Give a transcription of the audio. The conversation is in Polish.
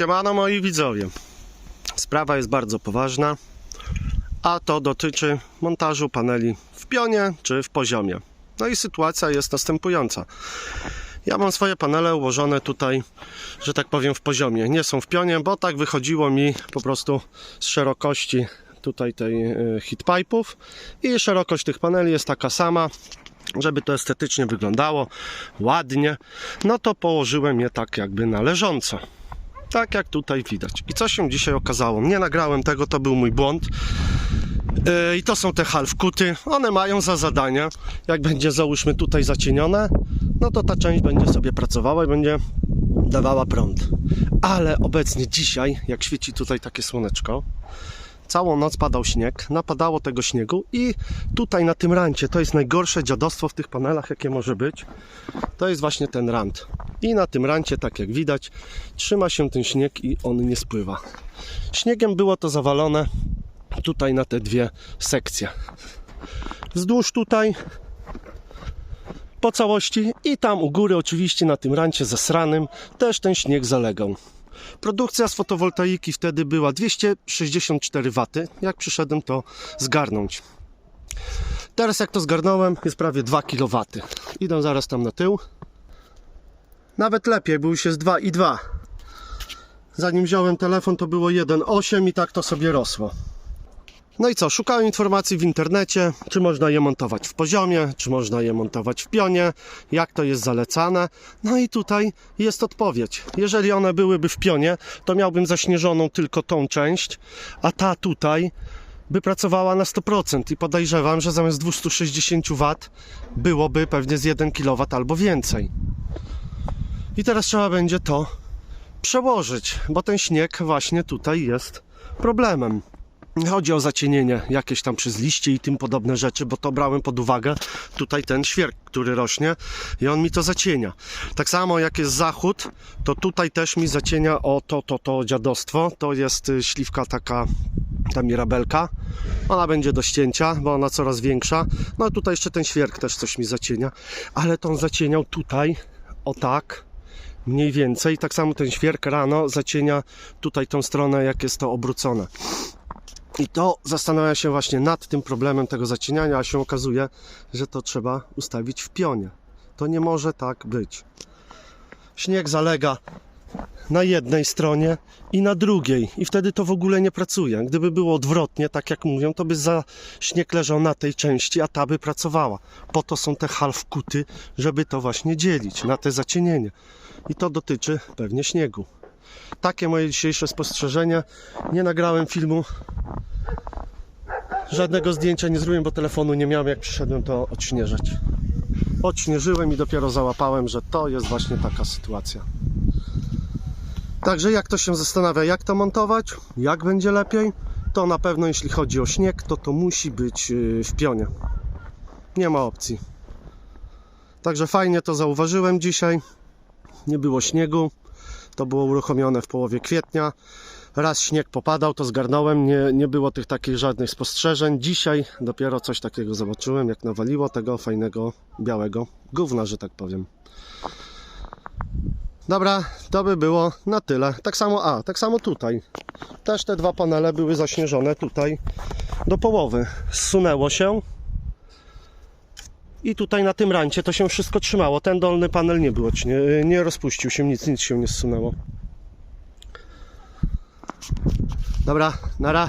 Siemano moi widzowie. Sprawa jest bardzo poważna, a to dotyczy montażu paneli w pionie czy w poziomie. No i sytuacja jest następująca. Ja mam swoje panele ułożone tutaj, że tak powiem, w poziomie. Nie są w pionie, bo tak wychodziło mi po prostu z szerokości tutaj tej e, heatpipe'ów i szerokość tych paneli jest taka sama, żeby to estetycznie wyglądało ładnie, no to położyłem je tak jakby na leżąco. Tak jak tutaj widać. I co się dzisiaj okazało? Nie nagrałem tego, to był mój błąd. Yy, I to są te halfkuty. One mają za zadanie, jak będzie załóżmy tutaj zacienione, no to ta część będzie sobie pracowała i będzie dawała prąd. Ale obecnie dzisiaj, jak świeci tutaj takie słoneczko, całą noc padał śnieg, napadało tego śniegu i tutaj na tym rancie, to jest najgorsze dziadostwo w tych panelach, jakie może być, to jest właśnie ten rant. I na tym rancie, tak jak widać, trzyma się ten śnieg i on nie spływa. Śniegiem było to zawalone tutaj na te dwie sekcje. Wzdłuż tutaj po całości i tam u góry oczywiście na tym rancie zasranym też ten śnieg zalegał. Produkcja z fotowoltaiki wtedy była 264 W. Jak przyszedłem to zgarnąć. Teraz jak to zgarnąłem jest prawie 2 kW. Idę zaraz tam na tył. Nawet lepiej, bo już jest 2 i 2. Zanim wziąłem telefon to było 1,8 i tak to sobie rosło. No i co, szukałem informacji w internecie, czy można je montować w poziomie, czy można je montować w pionie, jak to jest zalecane. No i tutaj jest odpowiedź. Jeżeli one byłyby w pionie, to miałbym zaśnieżoną tylko tą część, a ta tutaj by pracowała na 100% i podejrzewam, że zamiast 260 W byłoby pewnie z 1 kW albo więcej. I teraz trzeba będzie to przełożyć, bo ten śnieg właśnie tutaj jest problemem. Chodzi o zacienienie jakieś tam przez liście i tym podobne rzeczy, bo to brałem pod uwagę. Tutaj ten świerk, który rośnie i on mi to zacienia. Tak samo jak jest zachód, to tutaj też mi zacienia o to, to, to dziadostwo. To jest y, śliwka taka, ta mirabelka. Ona będzie do ścięcia, bo ona coraz większa. No a tutaj jeszcze ten świerk też coś mi zacienia, ale to on zacieniał tutaj, o tak, mniej więcej. Tak samo ten świerk rano zacienia tutaj tą stronę, jak jest to obrócone. I to zastanawia się właśnie nad tym problemem tego zacieniania, a się okazuje, że to trzeba ustawić w pionie. To nie może tak być. Śnieg zalega na jednej stronie i na drugiej, i wtedy to w ogóle nie pracuje. Gdyby było odwrotnie, tak jak mówią, to by za śnieg leżał na tej części, a ta by pracowała. Po to są te halfkuty, żeby to właśnie dzielić na te zacienienie. I to dotyczy pewnie śniegu. Takie moje dzisiejsze spostrzeżenie. Nie nagrałem filmu Żadnego zdjęcia nie zrobiłem, bo telefonu nie miałem, jak przyszedłem to odśnieżać. Odśnieżyłem i dopiero załapałem, że to jest właśnie taka sytuacja. Także jak to się zastanawia, jak to montować, jak będzie lepiej, to na pewno jeśli chodzi o śnieg, to to musi być yy, w pionie. Nie ma opcji. Także fajnie to zauważyłem dzisiaj. Nie było śniegu. To było uruchomione w połowie kwietnia. Raz śnieg popadał, to zgarnąłem, nie, nie było tych takich żadnych spostrzeżeń. Dzisiaj dopiero coś takiego zobaczyłem, jak nawaliło tego fajnego białego gówna, że tak powiem. Dobra, to by było na tyle. Tak samo, a, tak samo tutaj. Też te dwa panele były zaśnieżone tutaj do połowy. Zsunęło się. I tutaj na tym rancie to się wszystko trzymało. Ten dolny panel nie było, nie, nie rozpuścił się, nic, nic się nie zsunęło. Dobra, nara.